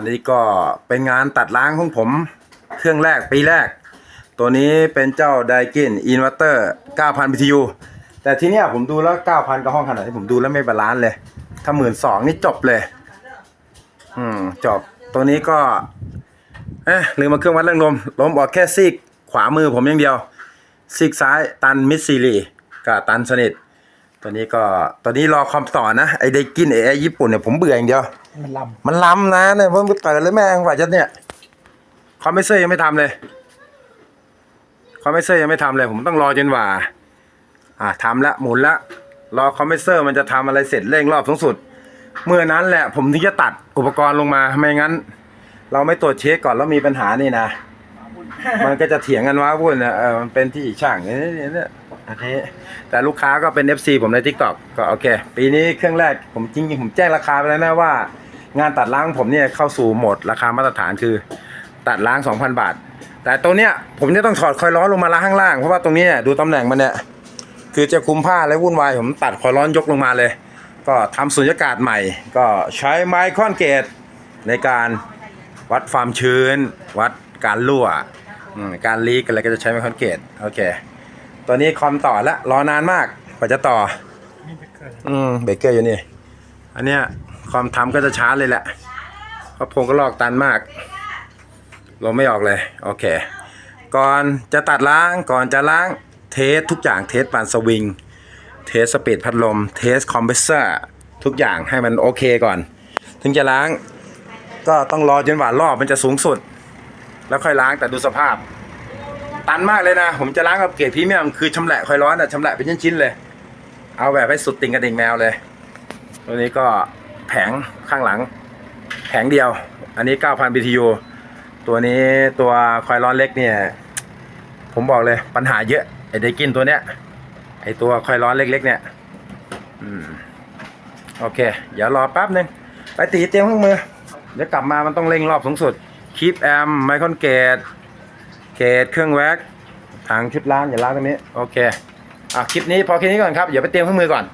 อันนี้ก็เป็นงานตัดล้างของผมเครื่องแรกปีแรก ตัวนี้เป็นเจ้าไดกินอินเวอร์เตอร์ 9,000 BTU แต่ที่เนี้ยผมดูแล้ว 9,000 กับห้องขนาดนี้ผมดูแล้วไม่บาลานซ์เลย ถ้าหมื่นสองนี่จบเลย อืม จบ ตัวนี้ก็ เอ๊ะลืมมาเครื่องวัดแรงลม ลมออกแค่ซีกขวามือผมอย่างเดียว ซีกซ้ายตันมิดซีรีกับตันสนิท ตัวนี้ก็ตัวนี้รอคอมต่อนะไอไดกินไอไอ้ญี่ปุ่นเนี่ยผมเบื่ออย่างเดียว มันลมันล้ำนะเนี่ยเพิ่งไปเปิดเลยแม่งกว่าจะเนี่ยคอมเพรสเซอร์ยังไม่ทำเลยคอมเพรสเซอร์ยังไม่ทำเลย ผมต้องรอจนกว่า อ่าทำละหมุนละรอคอมเพรสเซอร์มันจะทำอะไรเสร็จเร่งรอบสูงสุด เมื่อนั้นแหละผมถึงจะตัดอุปกรณ์ลงมาไม่งั้น เราไม่ตรวจเช็คก่อนแล้วมีปัญหานี่นะ มันก็จะเถียงกันว่าวุ่นนะเออมันเป็นที่ช่างเนี่ยเนี่ยเนี่ย อันนี้แต่ลูกค้าก็เป็น FC ผมใน TikTok ก็โอเค ปีนี้เครื่องแรกผมจริงๆ ผมแจ้งราคาไปแล้วนะว่า งานตัดล้างผมเนี่ยเข้าสู่โหมดราคามาตรฐานคือ ตัดล้าง 2,000 บาท แต่ตัวเนี้ยผมจะต้องถอดคอยร้อลงมาล้างข้างล่าง เพราะว่าตรงนี้เนี่ยดูตำแหน่งมันเนี่ยคือจะคุมผ้าและวุ่นวายผมตัดคอยร้อนยกลงมาเลย ก็ทำสุญญากาศใหม่ ก็ใช้ไมคอนเกตในการวัดความชื้น วัดการรั่วการลีกอะไรก็จะใช้ไมคอนเกตโอเค ตัวนี้คอมต่อแล้วรอนานมากกว่าจะต่อำนี่ไปเกิดอืมเบเกอร์อยู่นี่ อันเนี้ยคอมทำก็จะช้าเลยแหละเพราะพงก็ลอกตันมากลมไม่ออกเลย โอเค ก่อนจะตัดล้างก่อนจะล้างเทสทุกอย่างเทสปานสวิง เทสสปีดพัดลม เทสคอมเพรสเซอร์ทุกอย่างให้มันโอเคก่อน ถึงจะล้าง ก็ต้องรอจนกว่ารอบมันจะสูงสุด แล้วค่อยล้างแต่ดูสภาพ ตันมากเลยนะ ผมจะล้างกับเกรดพรีเมียมคือชำแหละคอยร้อนอะชำแหละเป็นชิ้นๆเลย เอาแบบให้สุดติ่งกระดิ่งแมวเลย ตัวนี้ก็แผงข้างหลัง แผงเดียว อันนี้ 9,000 BTU ตัวนี้ตัวคอยร้อนเล็กเนี่ย ผมบอกเลยปัญหาเยอะ ไอ้ไดกินตัวเนี้ย ไอ้ตัวคอยร้อนเล็ก ๆ เนี่ยอโอเค เดี๋ยวรอแป๊บนึง ไปตีเตรียมเครื่องมือ เดี๋ยวกลับมามันต้องเร่งรอบสูงสุดคลิปแอมไมคอนเกต เกตเครื่องแว็กถังชุดล้างอย่าล้างตรงนี้ โอเคอะคลิปนี้พอแค่นี้ก่อนครับเดี๋ยวไปเตรียมเครื่องมือก่อน